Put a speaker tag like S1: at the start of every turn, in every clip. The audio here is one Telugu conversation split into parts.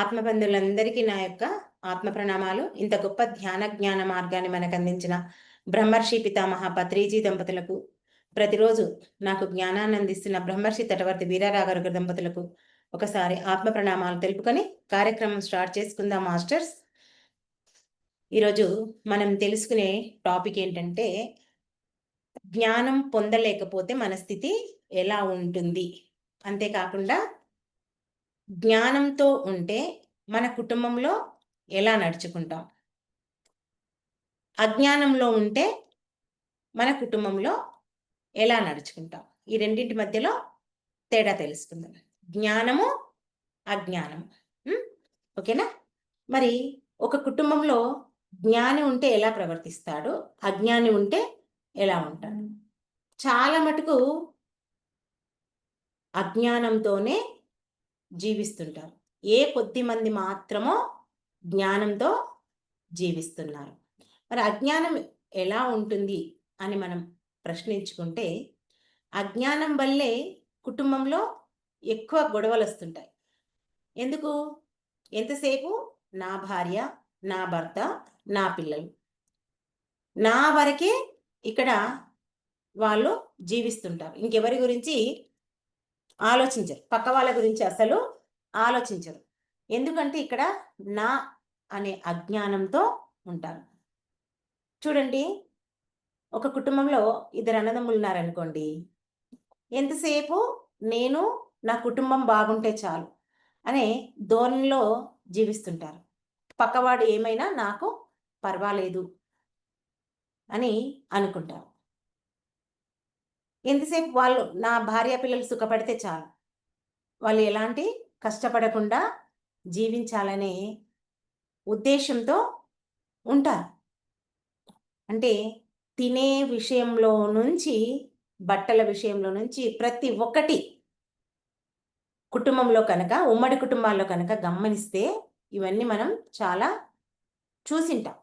S1: ఆత్మబంధువులందరికీ నా యొక్క ఆత్మ ప్రణామాలు. ఇంత గొప్ప ధ్యాన జ్ఞాన మార్గాన్ని మనకు అందించిన బ్రహ్మర్షి పితామహ పత్రిజీ దంపతులకు ప్రతిరోజు నాకు జ్ఞానాన్ని అందిస్తున్న బ్రహ్మర్షి తటవర్తి వీరారాగరు దంపతులకు ఒకసారి ఆత్మ ప్రణామాలు తెలుపుకొని కార్యక్రమం స్టార్ట్ చేసుకుందాం మాస్టర్స్. ఈరోజు మనం తెలుసుకునే టాపిక్ ఏంటంటే జ్ఞానం పొందలేకపోతే మన స్థితి ఎలా ఉంటుంది? అంతేకాకుండా జ్ఞానంతో ఉంటే మన కుటుంబంలో ఎలా నడుచుకుంటాం? అజ్ఞానంలో ఉంటే మన కుటుంబంలో ఎలా నడుచుకుంటాం? ఈ రెండింటి మధ్యలో తేడా తెలుసుకుందాం జ్ఞానము అజ్ఞానము. ఓకేనా? మరి ఒక కుటుంబంలో జ్ఞాని ఉంటే ఎలా ప్రవర్తిస్తాడు? అజ్ఞాని ఉంటే ఎలా ఉంటాడు? చాలా మటుకు అజ్ఞానంతోనే జీవిస్తుంటారు. ఏ కొద్ది మంది మాత్రమో జ్ఞానంతో జీవిస్తున్నారు. మరి అజ్ఞానం ఎలా ఉంటుంది అని మనం ప్రశ్నించుకుంటే అజ్ఞానం వల్లే కుటుంబంలో ఎక్కువ గొడవలు వస్తుంటాయి ఎందుకు? ఎంతసేపు? నా భార్య నా భర్త నా పిల్లలు. నా వరకే ఇక్కడ వాళ్ళు జీవిస్తుంటారు. ఇంకెవరి గురించి? ఆలోచించరు. పక్క వాళ్ళ గురించి అసలు ఆలోచించరు. ఎందుకంటే ఇక్కడ నా అనే అజ్ఞానంతో ఉంటారు. చూడండి ఒక కుటుంబంలో ఇద్దరు అన్నదమ్ములు ఉన్నారనుకోండి ఎంతసేపు నేను నా కుటుంబం బాగుంటే చాలు అనే ధోరణిలో జీవిస్తుంటారు. పక్కవాడు ఏమైనా నాకు పర్వాలేదు అని అనుకుంటారు. ఎంతసేపు వాళ్ళు నా భార్య పిల్లలు సుఖపడితే చాలు. వాళ్ళు ఎలాంటి కష్టపడకుండా జీవించాలనే ఉద్దేశంతో ఉంటారు. అంటే తినే విషయంలో నుంచి బట్టల విషయంలో నుంచి ప్రతి ఒక్కటి కుటుంబంలో కనుక ఉమ్మడి కుటుంబాల్లో కనుక గమనిస్తే ఇవన్నీ మనం చాలా చూసింటాం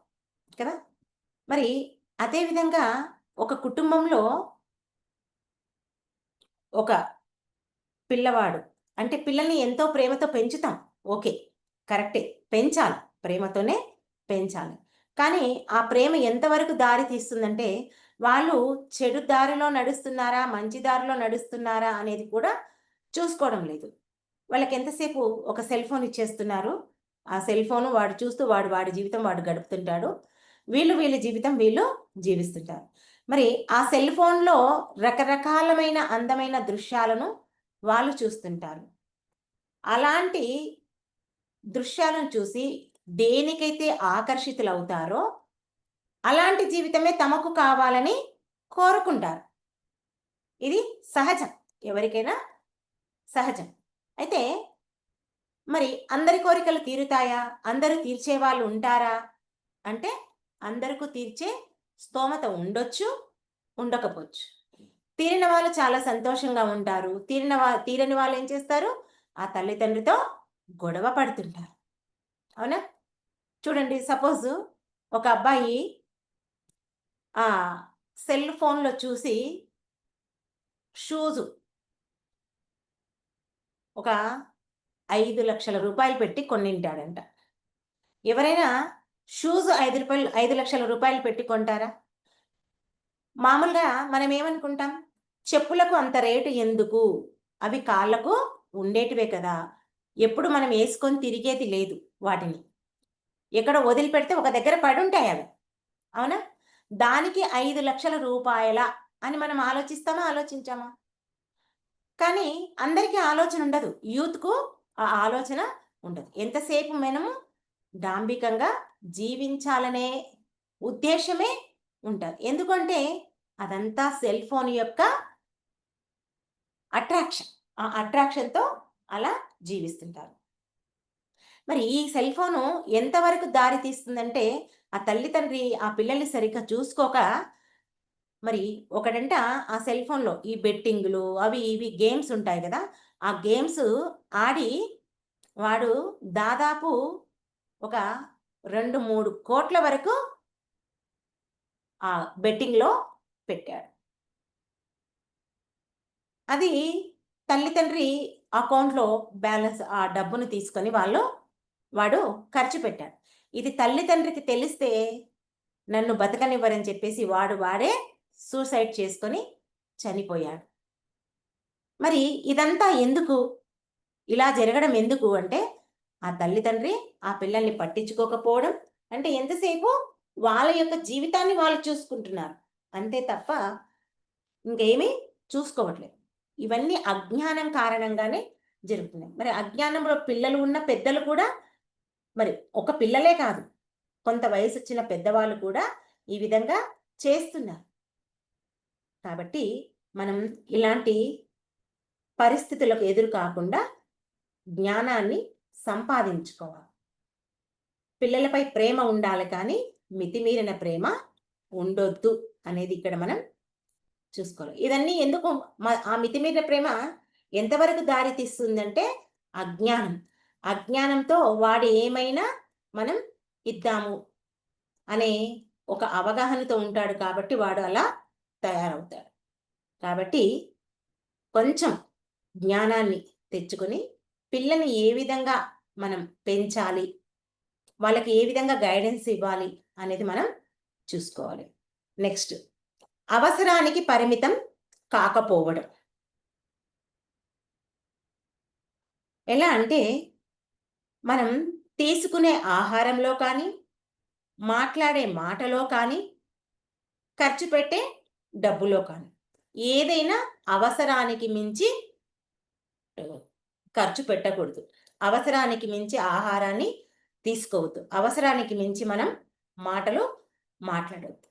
S1: కదా? మరి అదేవిధంగా ఒక కుటుంబంలో ఒక పిల్లవాడు. అంటే పిల్లల్ని ఎంతో ప్రేమతో పెంచుతాం. ఓకే కరెక్టే. పెంచాలి. ప్రేమతోనే పెంచాలి. కానీ ఆ ప్రేమ ఎంతవరకు దారి తీస్తుందంటే వాళ్ళు చెడు దారిలో నడుస్తున్నారా మంచి దారిలో నడుస్తున్నారా అనేది కూడా చూసుకోవడం లేదు. వాళ్ళకి ఎంతసేపు ఒక సెల్ ఫోన్ ఇచ్చేస్తున్నారు? ఆ సెల్ ఫోన్ వాడు చూస్తూ వాడు వాడి జీవితం వాడు గడుపుతుంటాడు. వీళ్ళు వీళ్ళ జీవితం వీళ్ళు జీవిస్తుంటారు. మరి ఆ సెల్ ఫోన్లో రకరకాలమైన అందమైన దృశ్యాలను వాళ్ళు చూస్తుంటారు. అలాంటి దృశ్యాలను చూసి దేనికైతే ఆకర్షితులవుతారో అలాంటి జీవితమే తమకు కావాలని కోరుకుంటారు. ఇది సహజం ఎవరికైనా సహజం. అయితే మరి అందరి కోరికలు తీరుతాయా? అందరూ తీర్చే వాళ్ళు ఉంటారా? అంటే అందరికీ తీర్చే స్తోమత ఉండొచ్చు ఉండకపోవచ్చు. తీరిన వాళ్ళు చాలా సంతోషంగా ఉంటారు. తీరిన వా తీరని వాళ్ళు ఏం చేస్తారు? ఆ తల్లిదండ్రితో గొడవ పడుతుంటారు. అవునా? చూడండి సపోజ్ ఒక అబ్బాయి ఆ సెల్ ఫోన్లో చూసి షూజు ఒక ఐదు లక్షల రూపాయలు పెట్టి కొన్నింటాడంట ఎవరైనా షూస్ ఐదు రూపాయలు ఐదు లక్షల రూపాయలు పెట్టి కొంటారా? మామూలుగా మనం ఏమనుకుంటాం చెప్పులకు అంత రేటు ఎందుకు? అవి కాళ్ళకు ఉండేటివే కదా. ఎప్పుడు మనం వేసుకొని తిరిగేది లేదు వాటిని. ఎక్కడ వదిలిపెడితే ఒక దగ్గర పడి ఉంటాయి అవి. అవునా? దానికి ఐదు లక్షల రూపాయల అని మనం ఆలోచిస్తామా ఆలోచించామా? కానీ అందరికీ ఆలోచన ఉండదు. యూత్కు ఆ ఆలోచన ఉండదు. ఎంతసేపు మనము డాంబికంగా జీవించాలనే ఉద్దేశమే ఉంటుంది. ఎందుకంటే అదంతా సెల్ ఫోన్ యొక్క అట్రాక్షన్. ఆ అట్రాక్షన్తో అలా జీవిస్తుంటారు. మరి ఈ సెల్ ఫోను ఎంతవరకు దారి తీస్తుందంటే ఆ తల్లి తండ్రి ఆ పిల్లల్ని సరిగ్గా చూసుకోక మరి ఒకడంట ఆ సెల్ ఫోన్లో ఈ బెట్టింగ్లు అవి ఇవి గేమ్స్ ఉంటాయి కదా ఆ గేమ్స్ ఆడి వాడు దాదాపు ఒక రెండు మూడు కోట్ల వరకు ఆ బెట్టింగ్లో పెట్టాడు అది తల్లి తండ్రి అకౌంట్లో బ్యాలెన్స్ ఆ డబ్బును తీసుకొని వాళ్ళు వాడు ఖర్చు పెట్టాడు ఇది తల్లి తండ్రికి తెలిస్తే నన్ను బతకనివ్వరని చెప్పేసి వాడు వాడే సూసైడ్ చేసుకొని చనిపోయాడు. మరి ఇదంతా ఎందుకు? ఇలా జరగడం ఎందుకు అంటే ఆ తల్లిదండ్రి ఆ పిల్లల్ని పట్టించుకోకపోవడం అంటే ఎంతసేపు? వాళ్ళ యొక్క జీవితాన్ని వాళ్ళు చూసుకుంటున్నారు. అంతే తప్ప ఇంకేమీ చూసుకోవట్లేదు. ఇవన్నీ అజ్ఞానం కారణంగానే జరుగుతున్నాయి. మరి అజ్ఞానంలో పిల్లలు ఉన్న పెద్దలు కూడా మరి ఒక పిల్లలే కాదు. కొంత వయసు వచ్చిన పెద్దవాళ్ళు కూడా ఈ విధంగా చేస్తున్నారు. కాబట్టి మనం ఇలాంటి పరిస్థితులకు ఎదురు కాకుండా జ్ఞానాన్ని సంపాదించుకోవాలి. పిల్లలపై ప్రేమ ఉండాలి కానీ మితిమీరిన ప్రేమ ఉండొద్దు అనేది ఇక్కడ మనం చూసుకోవాలి. ఇవన్నీ ఎందుకు మ- ఆ మితిమీరిన ప్రేమ ఎంతవరకు దారి తీస్తుందంటే అజ్ఞానం. అజ్ఞానంతో వాడు ఏమైనా మనం ఇద్దాము అనే ఒక అవగాహనతో ఉంటాడు కాబట్టి వాడు అలా తయారవుతాడు. కాబట్టి కొంచెం జ్ఞానాన్ని తెచ్చుకొని పిల్లని ఏ విధంగా మనం పెంచాలి. వాళ్ళకి ఏ విధంగా గైడెన్స్ ఇవ్వాలి అనేది మనం చూసుకోవాలి. నెక్స్ట్ అవసరానికి పరిమితం కాకపోవడం. ఎలా అంటే మనం తీసుకునే ఆహారంలో కానీ మాట్లాడే మాటలో కానీ ఖర్చు పెట్టే డబ్బులో కానీ ఏదైనా అవసరానికి మించి ఖర్చు పెట్టకూడదు. అవసరానికి మించి ఆహారాన్ని తీసుకోవద్దు. అవసరానికి మించి మనం మాటలు మాట్లాడవద్దు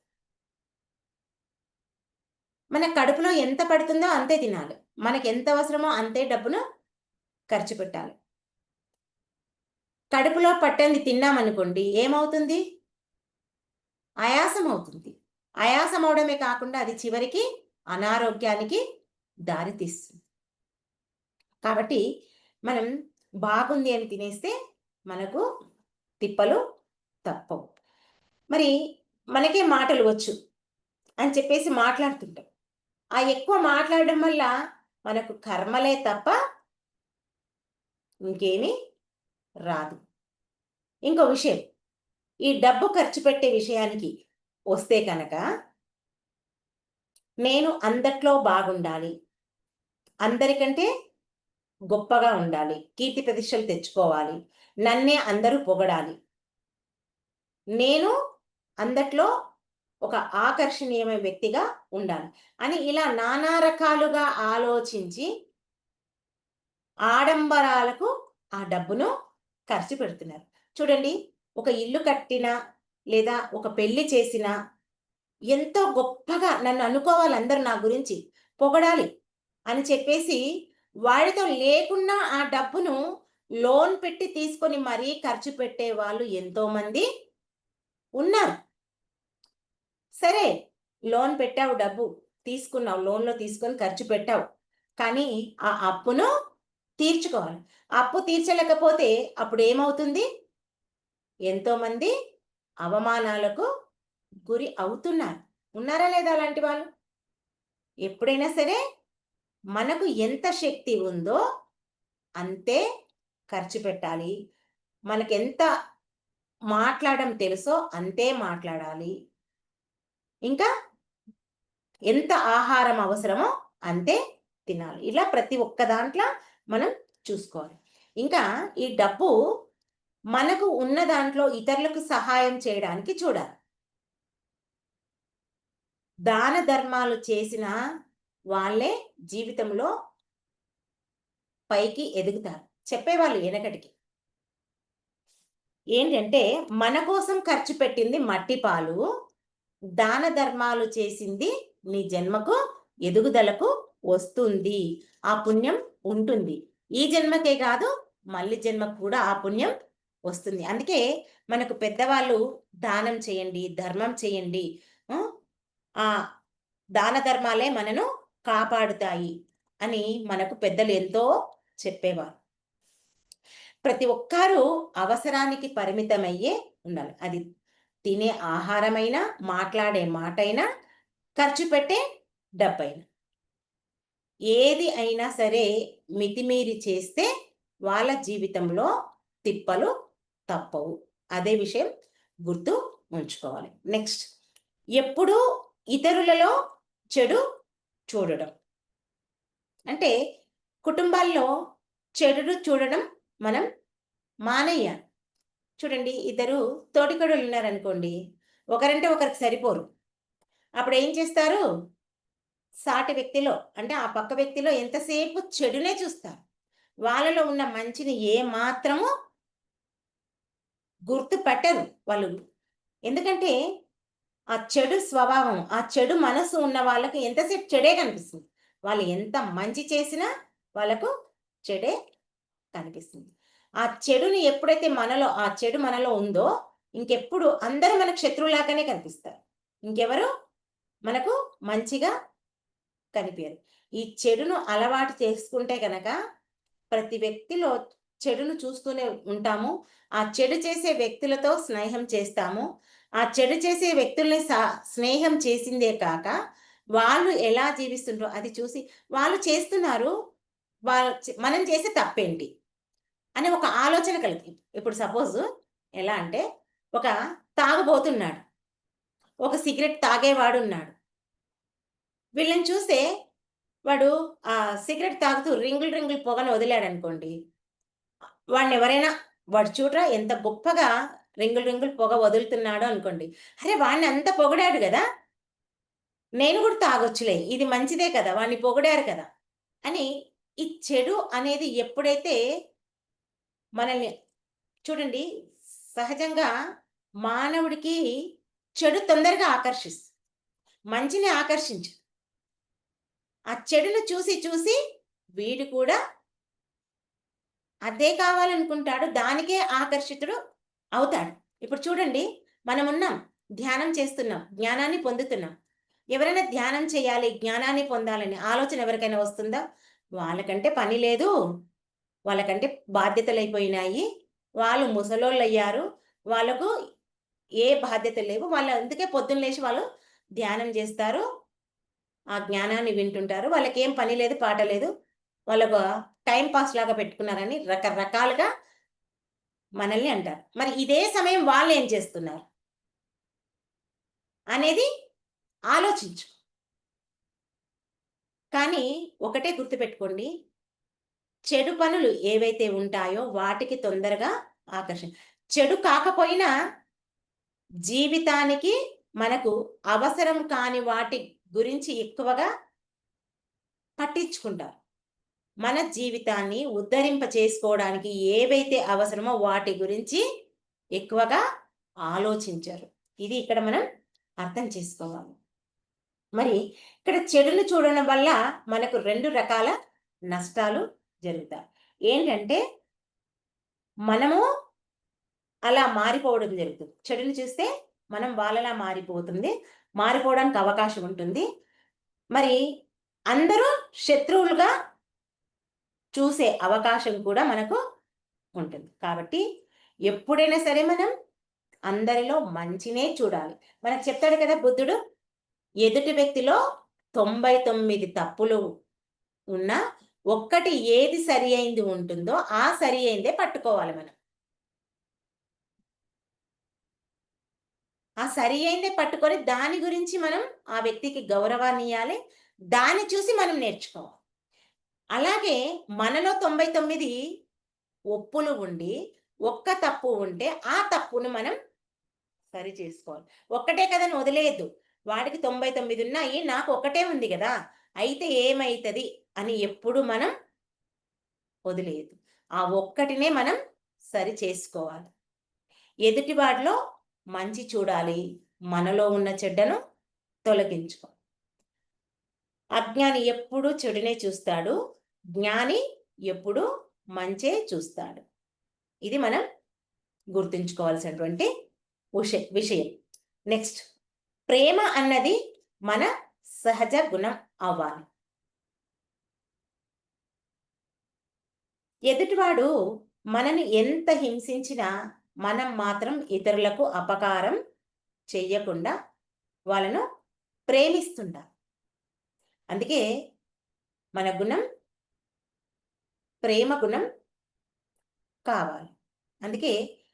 S1: మన కడుపులో ఎంత పడుతుందో అంతే తినాలి. మనకి ఎంత అవసరమో అంతే డబ్బును ఖర్చు పెట్టాలి. కడుపులో పట్టంది తిన్నామనుకోండి ఏమవుతుంది? ఆయాసం అవుతుంది. ఆయాసం అవడమే కాకుండా అది చివరికి అనారోగ్యానికి దారితీస్తుంది. కాబట్టి మనం బాగుంది అని తినేస్తే మనకు తిప్పలు తప్పవు. మరి మనకే మాటలు వచ్చు అని చెప్పేసి మాట్లాడుతుంటాం. ఆ ఎక్కువ మాట్లాడడం వల్ల మనకు కర్మలే తప్ప ఇంకేమీ రాదు. ఇంకో విషయం ఈ డబ్బు ఖర్చు పెట్టే విషయానికి వస్తే కనుక నేను అందట్లో బాగుండాలి. అందరికంటే గొప్పగా ఉండాలి. కీర్తి ప్రతిష్టలు తెచ్చుకోవాలి. నన్నే అందరూ పొగడాలి. నేను అందట్లో ఒక ఆకర్షణీయమైన వ్యక్తిగా ఉండాలి. అని ఇలా నానా రకాలుగా ఆలోచించి ఆడంబరాలకు ఆ డబ్బును ఖర్చు పెడుతున్నారు. చూడండి ఒక ఇల్లు కట్టినా లేదా ఒక పెళ్ళి చేసినా ఎంతో గొప్పగా నన్ను అనుకోవాలి అందరూ నా గురించి పొగడాలి అని చెప్పేసి వాడితో లేకున్నా ఆ డబ్బును లోన్ పెట్టి తీసుకొని మరీ ఖర్చు పెట్టే వాళ్ళు ఎంతోమంది ఉన్నారు. సరే లోన్ పెట్టావు డబ్బు తీసుకున్నావు లోన్లో తీసుకొని ఖర్చు పెట్టావు. కానీ ఆ అప్పును తీర్చుకోవాలి. అప్పు తీర్చలేకపోతే అప్పుడు ఏమవుతుంది? ఎంతోమంది అవమానాలకు గురి అవుతున్నారు. ఉన్నారా లేదా అలాంటి వాళ్ళు? ఎప్పుడైనా సరే మనకు ఎంత శక్తి ఉందో అంతే ఖర్చు పెట్టాలి. మనకు ఎంత మాట్లాడడం తెలుసో అంతే మాట్లాడాలి. ఇంకా ఎంత ఆహారం అవసరమో అంతే తినాలి. ఇలా ప్రతి ఒక్క దాంట్లో మనం చూసుకోవాలి. ఇంకా ఈ డబ్బు మనకు ఉన్న దాంట్లో ఇతరులకు సహాయం చేయడానికి చూడాలి. దాన ధర్మాలు చేసిన వాళ్ళే జీవితంలో పైకి ఎదుగుతారు. చెప్పేవాళ్ళు వెనకటికి. ఏంటంటే మన కోసం ఖర్చు పెట్టింది మట్టి పాలు దాన ధర్మాలు చేసింది నీ జన్మకు ఎదుగుదలకు వస్తుంది. ఆ పుణ్యం ఉంటుంది. ఈ జన్మకే కాదు మళ్ళీ జన్మకు కూడా ఆ పుణ్యం వస్తుంది. అందుకే మనకు పెద్దవాళ్ళు దానం చేయండి ధర్మం చేయండి. ఆ, దాన ధర్మాలే మనను కాపాడుతాయి అని మనకు పెద్దలు ఎంతో చెప్పేవారు. ప్రతి ఒక్కరూ అవసరానికి పరిమితమయ్యే ఉండాలి. అది తినే ఆహారమైనా మాట్లాడే మాటైనా ఖర్చు పెట్టే డబ్బైనా. ఏది అయినా సరే మితిమీరి చేస్తే వాళ్ళ జీవితంలో తిప్పలు తప్పవు. అదే విషయం గుర్తు ఉంచుకోవాలి. నెక్స్ట్ ఎప్పుడూ ఇతరులలో చెడు చూడడం. అంటే కుటుంబాల్లో చెడును చూడడం మనం మానయ్య చూడండి ఇద్దరు తోటికొడలు ఉన్నారనుకోండి ఒకరంటే ఒకరికి సరిపోరు. అప్పుడు ఏం చేస్తారు? సాటి వ్యక్తిలో అంటే ఆ పక్క వ్యక్తిలో ఎంతసేపు చెడునే చూస్తారు. వాళ్ళలో ఉన్న మంచిని ఏ మాత్రము గుర్తు పెట్టరు వాళ్ళు. ఎందుకంటే ఆ చెడు స్వభావం ఆ చెడు మనసు ఉన్న వాళ్ళకి ఎంతసేపు చెడే కనిపిస్తుంది? వాళ్ళు ఎంత మంచి చేసినా వాళ్ళకు చెడే కనిపిస్తుంది. ఆ చెడుని ఎప్పుడైతే మనలో ఆ చెడు మనలో ఉందో ఇంకెప్పుడు అందరూ మనకు శత్రువులాగానే కనిపిస్తారు. ఇంకెవరు? మనకు మంచిగా కనిపించరు ఈ చెడును అలవాటు చేసుకుంటే కనుక ప్రతి వ్యక్తిలో చెడును చూస్తూనే ఉంటాము. ఆ చెడు చేసే వ్యక్తులతో స్నేహం చేస్తాము. ఆ చెడు చేసే వ్యక్తుల్ని స్నేహం చేసిందే కాక వాళ్ళు ఎలా జీవిస్తుండ్రో అది చూసి వాళ్ళు చేస్తున్నారు వాళ్ళు మనం చేసే తప్పేంటి? అనే ఒక ఆలోచన కలిగి ఇప్పుడు సపోజ్ ఎలా అంటే ఒక తాగబోతున్నాడు ఒక సిగరెట్ తాగేవాడు ఉన్నాడు వీళ్ళని చూస్తే వాడు ఆ సిగరెట్ తాగుతూ రింగుల్ రింగులు పొగను వదిలాడు అనుకోండి వాడిని ఎవరైనా వాడు చూడరా ఎంత గొప్పగా రింగులు రింగులు పొగ వదులుతున్నాడు అనుకోండి. అరే వాడిని అంత పొగడాడు కదా? నేను కూడా తాగొచ్చులే ఇది మంచిదే కదా వాడిని పొగిడారు కదా? అని ఈ చెడు అనేది ఎప్పుడైతే మనల్ని చూడండి సహజంగా మానవుడికి చెడు తొందరగా ఆకర్షిస్తుంది మంచిని ఆకర్షించు. ఆ చెడును చూసి చూసి వీడు కూడా అదే కావాలనుకుంటాడు దానికే ఆకర్షితుడు అవుతాడు ఇప్పుడు చూడండి మనం ఉన్నాం ధ్యానం చేస్తున్నాం జ్ఞానాన్ని పొందుతున్నాం. ఎవరైనా ధ్యానం చేయాలి జ్ఞానాన్ని పొందాలని ఆలోచన ఎవరికైనా వస్తుందా? వాళ్ళకంటే పని లేదు వాళ్ళకంటే బాధ్యతలు అయిపోయినాయి వాళ్ళు ముసలోళ్ళు అయ్యారు వాళ్ళకు ఏ బాధ్యత లేవు వాళ్ళు అందుకే పొద్దున్న లేచి వాళ్ళు ధ్యానం చేస్తారు ఆ జ్ఞానాన్ని వింటుంటారు వాళ్ళకి ఏం పని లేదు పాట లేదు వాళ్ళకు టైం పాస్ లాగా పెట్టుకున్నారని రకరకాలుగా మనల్ని అంటారు. మరి ఇదే సమయం వాళ్ళు ఏం చేస్తున్నారు? అనేది ఆలోచించు. కానీ ఒకటే గుర్తుపెట్టుకోండి. చెడు పనులు ఏవైతే ఉంటాయో వాటికి తొందరగా ఆకర్షణ. చెడు కాకపోయినా జీవితానికి మనకు అవసరం కాని వాటి గురించి ఎక్కువగా పట్టించుకుంటారు. మన జీవితాన్ని ఉద్ధరింప చేసుకోవడానికి ఏవైతే అవసరమో వాటి గురించి ఎక్కువగా ఆలోచించరు. ఇది ఇక్కడ మనం అర్థం చేసుకోవాలి. మరి ఇక్కడ చెడులు చూడడం వల్ల మనకు రెండు రకాల నష్టాలు జరుగుతాయి. ఏంటంటే మనము అలా మారిపోవడం జరుగుతుంది. చెడుని చూస్తే మనం వాళ్ళలా మారిపోతుంది మారిపోవడానికి అవకాశం ఉంటుంది. మరి అందరూ శత్రువులుగా చూసే అవకాశం కూడా మనకు ఉంటుంది. కాబట్టి ఎప్పుడైనా సరే మనం అందరిలో మంచినే చూడాలి. మనకు చెప్తాడు కదా బుద్ధుడు ఎదుటి వ్యక్తిలో తొంభై తొమ్మిది తప్పులు ఉన్నా ఒక్కటి ఏది సరి అయింది ఉంటుందో ఆ సరి అయిందే పట్టుకోవాలి మనం. ఆ సరి అయిందే పట్టుకొని దాని గురించి మనం ఆ వ్యక్తికి గౌరవాన్ని ఇవ్వాలి దాన్ని చూసి మనం నేర్చుకోవాలి. అలాగే మనలో తొంభై తొమ్మిది ఒప్పులు ఉండి ఒక్క తప్పు ఉంటే ఆ తప్పును మనం సరి చేసుకోవాలి. ఒక్కటే కదని వదిలేయద్దు. వాడికి తొంభై తొమ్మిది ఉన్నాయి నాకు ఒకటే ఉంది కదా. అయితే ఏమవుతుంది అని ఎప్పుడు మనం వదిలేదు ఆ ఒక్కటినే మనం సరి చేసుకోవాలి. ఎదుటి వాడిలో మంచి చూడాలి మనలో ఉన్న చెడ్డను తొలగించుకో అజ్ఞాని ఎప్పుడు చెడునే చూస్తాడు. జ్ఞాని ఎప్పుడు మంచే చూస్తాడు. ఇది మనం గుర్తుంచుకోవాల్సినటువంటి విషయం. నెక్స్ట్ ప్రేమ అన్నది మన సహజ గుణం అవ్వాలి. ఎదుటివాడు మనని ఎంత హింసించినా మనం మాత్రం ఇతరులకు అపకారం చెయ్యకుండా వాళ్ళను ప్రేమిస్తుంటాం. అందుకే మన గుణం ప్రేమ గుణం కావాలి. అందుకే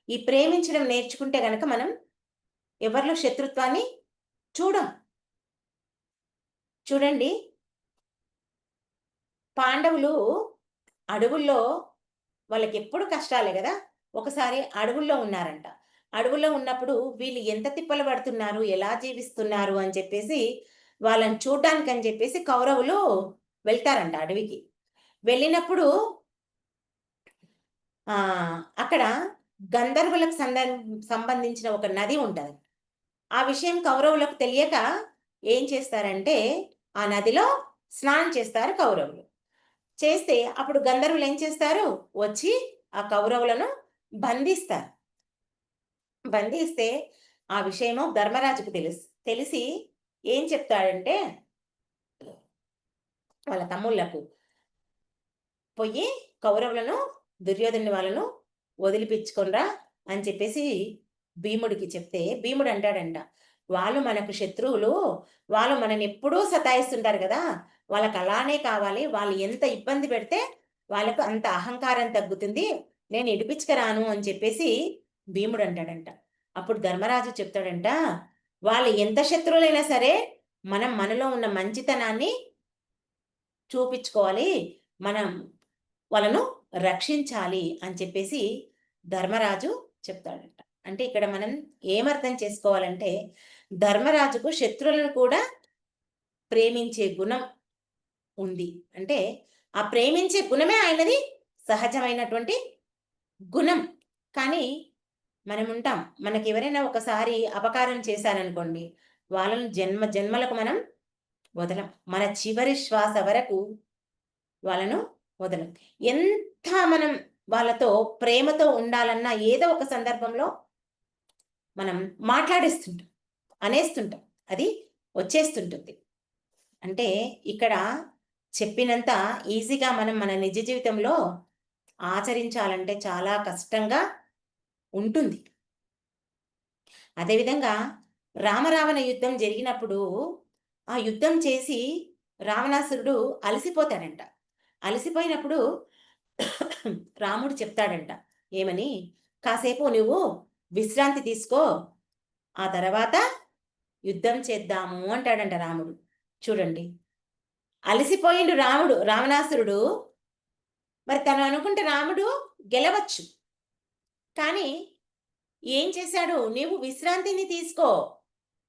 S1: ఈ ప్రేమించడం నేర్చుకుంటే గనక మనం ఎవరిలో శత్రుత్వాన్ని చూడం. చూడండి. పాండవులు అడవుల్లో వాళ్ళకి ఎప్పుడు కష్టాలే కదా? ఒకసారి అడవుల్లో ఉన్నారంట. అడవుల్లో ఉన్నప్పుడు వీళ్ళు ఎంత తిప్పలు పడుతున్నారు ఎలా జీవిస్తున్నారు అని చెప్పేసి వాళ్ళని చూడడానికి అని చెప్పేసి కౌరవులు వెళ్తారంట అడవికి. వెళ్ళినప్పుడు అక్కడ గంధర్వులకు సంబంధించిన ఒక నది ఉంటుంది. ఆ విషయం కౌరవులకు తెలియక ఏం చేస్తారంటే ఆ నదిలో స్నానం చేస్తారు కౌరవులు. చేస్తే అప్పుడు గంధర్వులు ఏం చేస్తారు? వచ్చి ఆ కౌరవులను బంధిస్తారు. బంధిస్తే ఆ విషయము ధర్మరాజుకు తెలుసు. తెలిసి ఏం చెప్తాడంటే వాళ్ళ తమ్ముళ్ళకు పోయి కౌరవులను దుర్యోధని వాళ్ళను వదిలిపించుకొనరా అని చెప్పేసి భీముడికి చెప్తే భీముడు అంటాడంట వాళ్ళు మనకు శత్రువులు వాళ్ళు మనని ఎప్పుడూ సతాయిస్తుంటారు కదా వాళ్ళకి అలానే కావాలి వాళ్ళు ఎంత ఇబ్బంది పెడితే వాళ్ళకు అంత అహంకారం తగ్గుతుంది నేను ఇడిపించుకరాను అని చెప్పేసి భీముడు అంటాడంట. అప్పుడు ధర్మరాజు చెప్తాడంట వాళ్ళు ఎంత శత్రువులైనా సరే మనం మనలో ఉన్న మంచితనాన్ని చూపించుకోవాలి మనం వాళ్ళను రక్షించాలి అని చెప్పేసి ధర్మరాజు చెప్తాడంట. అంటే ఇక్కడ మనం ఏమర్థం చేసుకోవాలంటే ధర్మరాజుకు శత్రువులను కూడా ప్రేమించే గుణం ఉంది. అంటే ఆ ప్రేమించే గుణమే ఆయనది సహజమైనటువంటి గుణం. కానీ మనం ఉంటాం. మనకి ఎవరైనా ఒకసారి అపకారం చేశారనుకోండి వాళ్ళను జన్మ జన్మలకు మనం వదలం. మన చివరి శ్వాస వరకు వాళ్ళను వదలం. ఎంత మనం వాళ్ళతో ప్రేమతో ఉండాలన్నా ఏదో ఒక సందర్భంలో మనం మాట్లాడేస్తుంటాం అనేస్తుంటాం. అది వచ్చేస్తుంటుంది. అంటే ఇక్కడ చెప్పినంత ఈజీగా మనం మన నిజ జీవితంలో ఆచరించాలంటే చాలా కష్టంగా ఉంటుంది. అదేవిధంగా రామరావణ యుద్ధం జరిగినప్పుడు ఆ యుద్ధం చేసి రావణాసురుడు అలసిపోతాడంట. అలసిపోయినప్పుడు రాముడు చెప్తాడంట ఏమని? కాసేపు నువ్వు విశ్రాంతి తీసుకో ఆ తర్వాత యుద్ధం చేద్దాము అంటాడంట రాముడు. చూడండి అలసిపోయిండు రాముడు రావణాసురుడు. మరి తను అనుకుంటే రాముడు గెలవచ్చు. కానీ ఏం చేశాడు? నీవు విశ్రాంతిని తీసుకో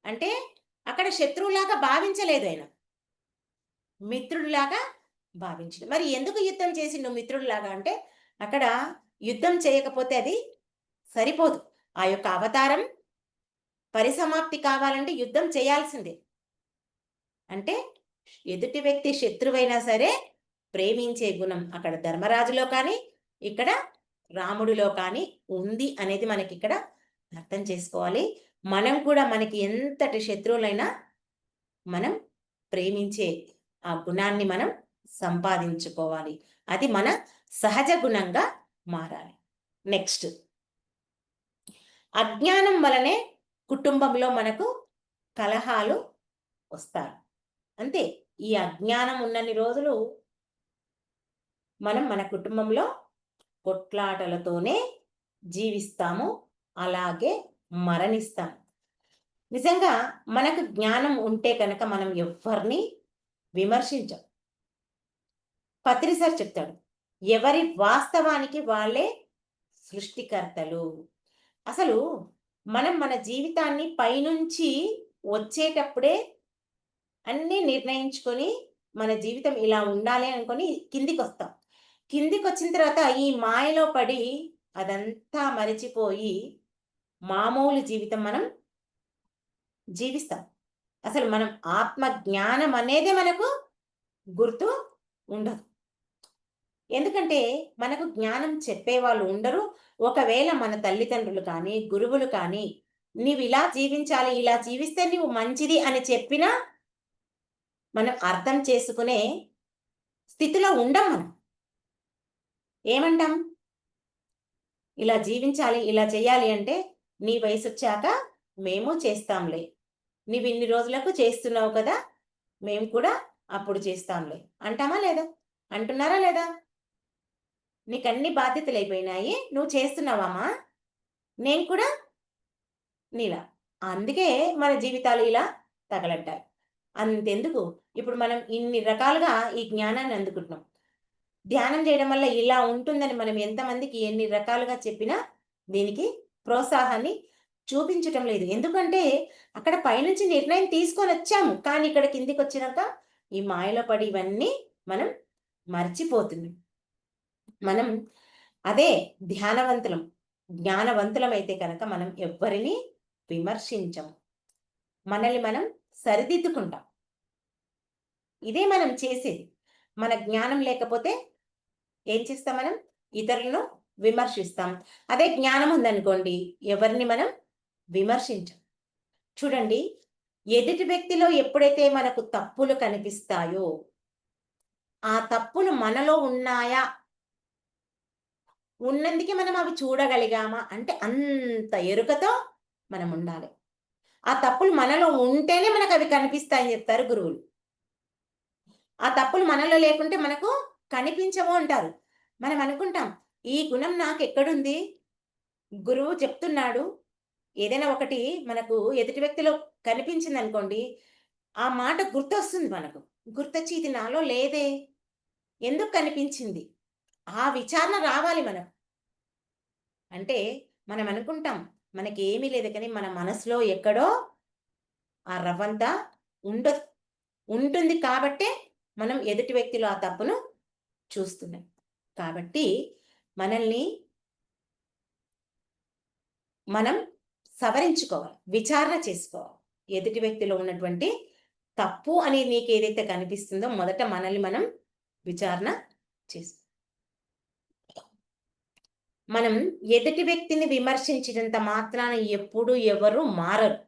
S1: అంటే అక్కడ శత్రువులాగా భావించలేదు ఆయన. మిత్రుడిలాగా భావించడు మరి ఎందుకు యుద్ధం చేసిండు మిత్రుడిలాగా అంటే అక్కడ యుద్ధం చేయకపోతే అది సరిపోదు. ఆ యొక్క అవతారం పరిసమాప్తి కావాలంటే యుద్ధం చేయాల్సిందే. అంటే ఎదుటి వ్యక్తి శత్రువైనా సరే ప్రేమించే గుణం అక్కడ ధర్మరాజులో కానీ ఇక్కడ రాముడిలో కానీ ఉంది అనేది మనకి ఇక్కడ అర్థం చేసుకోవాలి. మనం కూడా మనకి ఎంతటి శత్రువులైనా మనం ప్రేమించే ఆ గుణాన్ని మనం సంపాదించుకోవాలి. అది మన సహజ గుణంగా మారాలి. నెక్స్ట్. అజ్ఞానం వలనే కుటుంబంలో మనకు కలహాలు వస్తాయి. అంతే. ఈ అజ్ఞానం ఉన్నన్ని రోజులు మనం మన కుటుంబంలో కొట్లాటలతోనే జీవిస్తాము. అలాగే మరణిస్తాం. నిజంగా మనకు జ్ఞానం ఉంటే కనుక మనం ఎవరిని విమర్శించం. పత్రి సార్ చెప్తాడు ఎవరి వాస్తవానికి వాళ్ళే సృష్టికర్తలు. అసలు మనం మన జీవితాన్ని పైనుంచి వచ్చేటప్పుడే అన్నీ నిర్ణయించుకొని మన జీవితం ఇలా ఉండాలి అనుకొని కిందికి వస్తాం కిందికి వచ్చిన తర్వాత ఈ మాయలో పడి అదంతా మరిచిపోయి మామూలు జీవితం మనం జీవిస్తాం. అసలు మనం ఆత్మ జ్ఞానం అనేదే మనకు గుర్తు ఉండదు. ఎందుకంటే మనకు జ్ఞానం చెప్పేవాళ్ళు ఉండరు. ఒకవేళ మన తల్లిదండ్రులు కానీ గురువులు కానీ నీవు ఇలా జీవించాలి ఇలా జీవిస్తే నీవు మంచిది అని చెప్పినా మనం అర్థం చేసుకునే స్థితిలో ఉండం మనం. ఏమంటాం? ఇలా జీవించాలి ఇలా చేయాలి అంటే నీ వయసు వచ్చాక మేము చేస్తాంలే. నీవు ఇన్ని రోజులకు చేస్తున్నావు కదా మేము కూడా అప్పుడు చేస్తాంలే అంటామా లేదా? అంటున్నారా లేదా? నీకు అన్ని బాధ్యతలు అయిపోయినాయి నువ్వు చేస్తున్నావమ్మా. నేను కూడా నీలా. అందుకే మన జీవితాలు ఇలా తగలంటారు. అంతెందుకు? ఇప్పుడు మనం ఇన్ని రకాలుగా ఈ జ్ఞానాన్ని అందుకుంటున్నాం. ధ్యానం చేయడం వల్ల ఇలా ఉంటుందని మనం ఎంతమందికి ఎన్ని రకాలుగా చెప్పినా దీనికి ప్రోత్సాహాన్ని చూపించటం లేదు. ఎందుకంటే అక్కడ పైనుంచి నిర్ణయం తీసుకొని వచ్చాము. కానీ ఇక్కడ కిందికి వచ్చినాక ఈ మాయలో పడి ఇవన్నీ మనం మర్చిపోతుంది మనం అదే ధ్యానవంతులం. జ్ఞానవంతులం అయితే కనుక మనం ఎవ్వరిని విమర్శించము. మనల్ని మనం సరిదిద్దుకుంటాం. ఇదే మనం చేసేది. మన జ్ఞానం లేకపోతే ఏం చేస్తాం మనం? ఇతరులను విమర్శిస్తాం. అదే జ్ఞానం ఉందనుకోండి ఎవరిని మనం విమర్శించం. చూడండి ఎదుటి వ్యక్తిలో ఎప్పుడైతే మనకు తప్పులు కనిపిస్తాయో ఆ తప్పులు మనలో ఉన్నాయా ఉన్నందుకే మనం అవి చూడగలిగామా? అంటే అంత ఎరుకతో మనం ఉండాలి. ఆ తప్పులు మనలో ఉంటేనే మనకు అవి కనిపిస్తాయని చెప్తారు గురువులు. ఆ తప్పులు మనలో లేకుంటే మనకు కనిపించవు అంటారు. మనం అనుకుంటాం ఈ గుణం నాకు ఎక్కడుంది గురువు చెప్తున్నాడు ఏదైనా ఒకటి మనకు ఎదుటి వ్యక్తిలో కనిపించింది అనుకోండి ఆ మాట గుర్తొస్తుంది మనకు. గుర్తొచ్చి ఇది నాలో లేదే. ఎందుకు కనిపించింది? ఆ విచారణ రావాలి మనం. అంటే మనం అనుకుంటాం మనకి ఏమీ లేదు కానీ మన మనసులో ఎక్కడో ఆ రవ్వంతా ఉండ ఉంటుంది కాబట్టే మనం ఎదుటి వ్యక్తిలో ఆ తప్పును చూస్తున్నాం. కాబట్టి మనల్ని మనం సవరించుకోవాలి విచారణ చేసుకోవాలి. ఎదుటి వ్యక్తిలో ఉన్నటువంటి తప్పు అనేది నీకు ఏదైతే కనిపిస్తుందో మొదట మనల్ని మనం విచారణ చేసుకోవాలి మనం ఎదుటి వ్యక్తిని విమర్శించినంత మాత్రాన ఎప్పుడు ఎవరు మారరు.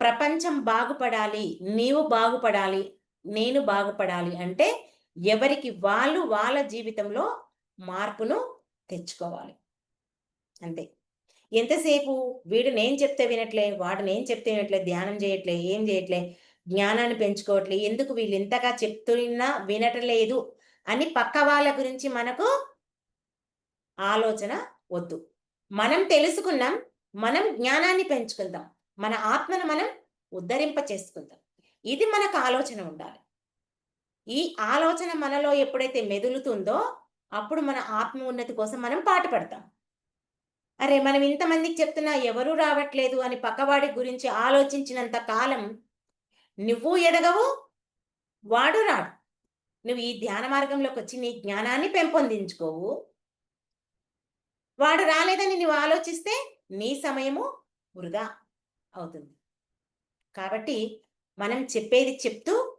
S1: ప్రపంచం బాగుపడాలి నీవు బాగుపడాలి నేను బాగుపడాలి అంటే ఎవరికి వాళ్ళు వాళ్ళ జీవితంలో మార్పును తెచ్చుకోవాలి. అంతే. ఎంతసేపు వీడు నేను చెప్తే వినట్లే వాడు నేను చెప్తే వినట్లే ధ్యానం చేయట్లే ఏం చేయట్లే జ్ఞానాన్ని పెంచుకోవట్లే ఎందుకు వీళ్ళు ఇంతగా చెప్తున్నా వినటలేదు అని పక్క వాళ్ళ గురించి మనకు ఆలోచన వద్దు. మనం తెలుసుకున్నాం మనం జ్ఞానాన్ని పెంచుకుందాం. మన ఆత్మను మనం ఉద్ధరింప చేసుకుందాం. ఇది మనకు ఆలోచన ఉండాలి. ఈ ఆలోచన మనలో ఎప్పుడైతే మెదులుతుందో అప్పుడు మన ఆత్మ ఉన్నతి కోసం మనం పాటుపడతాం అరే మనం ఇంతమందికి చెప్తున్నా ఎవరూ రావట్లేదు అని పక్కవాడి గురించి ఆలోచించినంత కాలం నువ్వు ఎదగవు వాడు రాడు. నువ్వు ఈ ధ్యాన మార్గంలోకి వచ్చి నీ జ్ఞానాన్ని పెంపొందించుకోవు. వాడు రాలేదని నువ్వు ఆలోచిస్తే నీ సమయము వృధా అవుతుంది. కాబట్టి మనం చెప్పేది చెప్తూ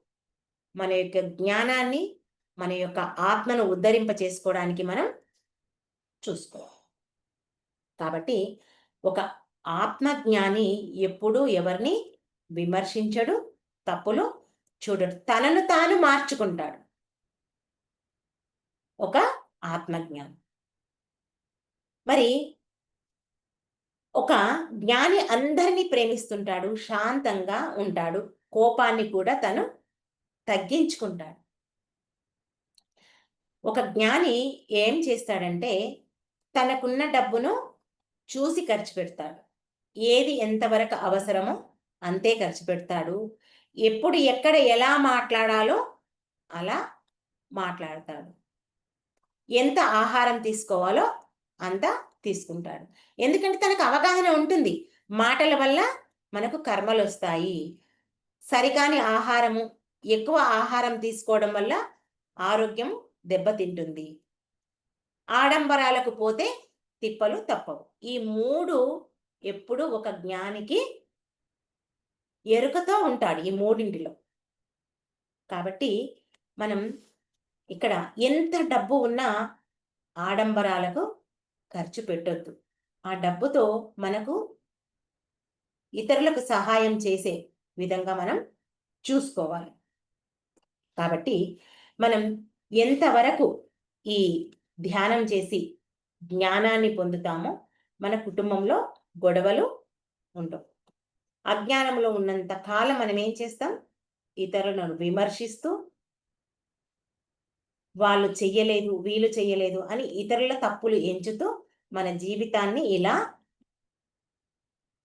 S1: మన యొక్క జ్ఞానాన్ని మన యొక్క ఆత్మను ఉద్ధరింప చేసుకోవడానికి మనం చూసుకోవాలి. కాబట్టి ఒక ఆత్మజ్ఞాని ఎప్పుడూ ఎవరిని విమర్శించడు తప్పులు చూడడు. తనను తాను మార్చుకుంటాడు. ఒక ఆత్మజ్ఞానం. మరి ఒక జ్ఞాని అందరినీ ప్రేమిస్తుంటాడు శాంతంగా ఉంటాడు కోపాన్ని కూడా తను తగ్గించుకుంటాడు. ఒక జ్ఞాని ఏం చేస్తాడంటే తనకున్న డబ్బును చూసి ఖర్చు పెడతాడు. ఏది ఎంతవరకు అవసరమో అంతే ఖర్చు పెడతాడు. ఎప్పుడు ఎక్కడ ఎలా మాట్లాడాలో అలా మాట్లాడతాడు. ఎంత ఆహారం తీసుకోవాలో అంతా తీసుకుంటాడు. ఎందుకంటే తనకు అవగాహన ఉంటుంది. మాటల వల్ల మనకు కర్మలు వస్తాయి సరికాని ఆహారము ఎక్కువ ఆహారం తీసుకోవడం వల్ల ఆరోగ్యం దెబ్బతింటుంది. ఆడంబరాలకు పోతే తిప్పలు తప్పవు. ఈ మూడు ఎప్పుడు ఒక జ్ఞానికి ఎరుకతో ఉంటాడు ఈ మూడింటిలో. కాబట్టి మనం ఇక్కడ ఎంత డబ్బు ఉన్నా ఆడంబరాలకు ఖర్చు పెట్టొద్దు. ఆ డబ్బుతో మనకు ఇతరులకు సహాయం చేసే విధంగా మనం చూసుకోవాలి. కాబట్టి మనం ఎంతవరకు ఈ ధ్యానం చేసి జ్ఞానాన్ని పొందుతామో మన కుటుంబంలో గొడవలు ఉండవు. అజ్ఞానంలో ఉన్నంత కాలం మనం ఏం చేస్తాం? ఇతరులను విమర్శిస్తూ వాళ్ళు చెయ్యలేదు వీళ్ళు చెయ్యలేదు అని ఇతరుల తప్పులు ఎంచుతూ మన జీవితాన్ని ఇలా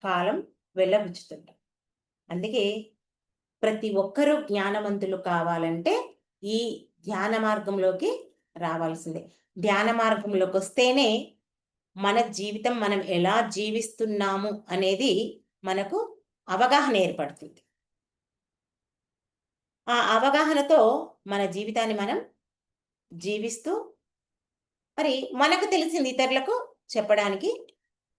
S1: కాలం వెళ్ళబుచ్చుతుంటాం. అందుకే ప్రతి ఒక్కరూ జ్ఞానవంతులు కావాలంటే ఈ ధ్యాన మార్గంలోకి రావాల్సిందే. ధ్యాన మార్గంలోకి వస్తేనే మన జీవితం మనం ఎలా జీవిస్తున్నాము అనేది మనకు అవగాహన ఏర్పడుతుంది. ఆ అవగాహనతో మన జీవితాన్ని మనం జీవిస్తూ మరి మనకు తెలిసింది ఇతరులకు చెప్పడానికి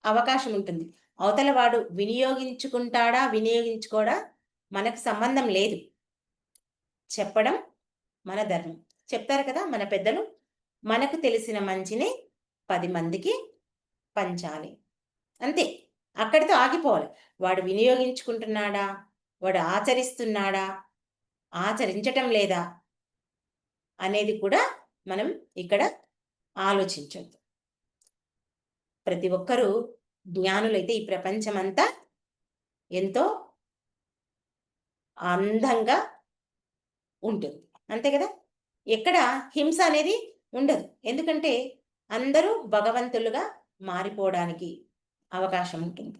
S1: అవకాశం ఉంటుంది. అవతల వాడు వినియోగించుకుంటాడా వినియోగించుకోడా మనకు సంబంధం లేదు. చెప్పడం మన ధర్మం. చెప్తారు కదా మన పెద్దలు మనకు తెలిసిన మంచిని పది మందికి పంచాలి. అంతే. అక్కడితో ఆగిపోవాలి. వాడు వినియోగించుకుంటున్నాడా వాడు ఆచరిస్తున్నాడా ఆచరించటం లేదా అనేది కూడా మనం ఇక్కడ ఆలోచించద్దు. ప్రతి ఒక్కరూ జ్ఞానులైతే ఈ ప్రపంచమంతా ఎంతో అందంగా ఉంటుంది. అంతే కదా? ఎక్కడ హింస అనేది ఉండదు. ఎందుకంటే అందరూ భగవంతులుగా మారిపోవడానికి అవకాశం ఉంటుంది.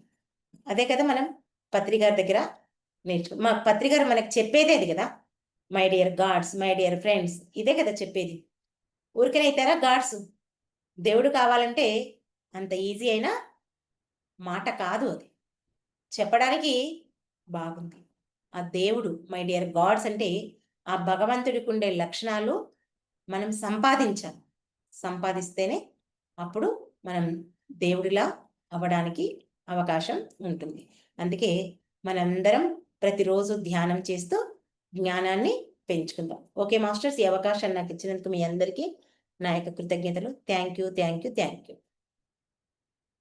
S1: అదే కదా మనం పత్రికారి దగ్గర నేర్చుకో మా పత్రికారు మనకు చెప్పేదే అది కదా? My dear gods my dear friends ఇదే కదా చెప్పేది. ఊరికనైతారా గాడ్స్ దేవుడు కావాలంటే అంత ఈజీ అయినా మాట కాదు అది. చెప్పడానికి బాగుంది. ఆ దేవుడు మై డియర్ గాడ్స్ అంటే ఆ భగవంతుడికి ఉండే లక్షణాలు మనం సంపాదించాలి. సంపాదిస్తేనే అప్పుడు మనం దేవుడిలా అవ్వడానికి అవకాశం ఉంటుంది. అందుకే మనందరం ప్రతిరోజు ధ్యానం చేస్తూ జ్ఞానాన్ని పెంచుకుందాం. ఓకే మాస్టర్స్ ఈ అవకాశాన్ని నాకు ఇచ్చినందుకు మీ అందరికీ నా యొక్క కృతజ్ఞతలు. Thank you thank you thank you.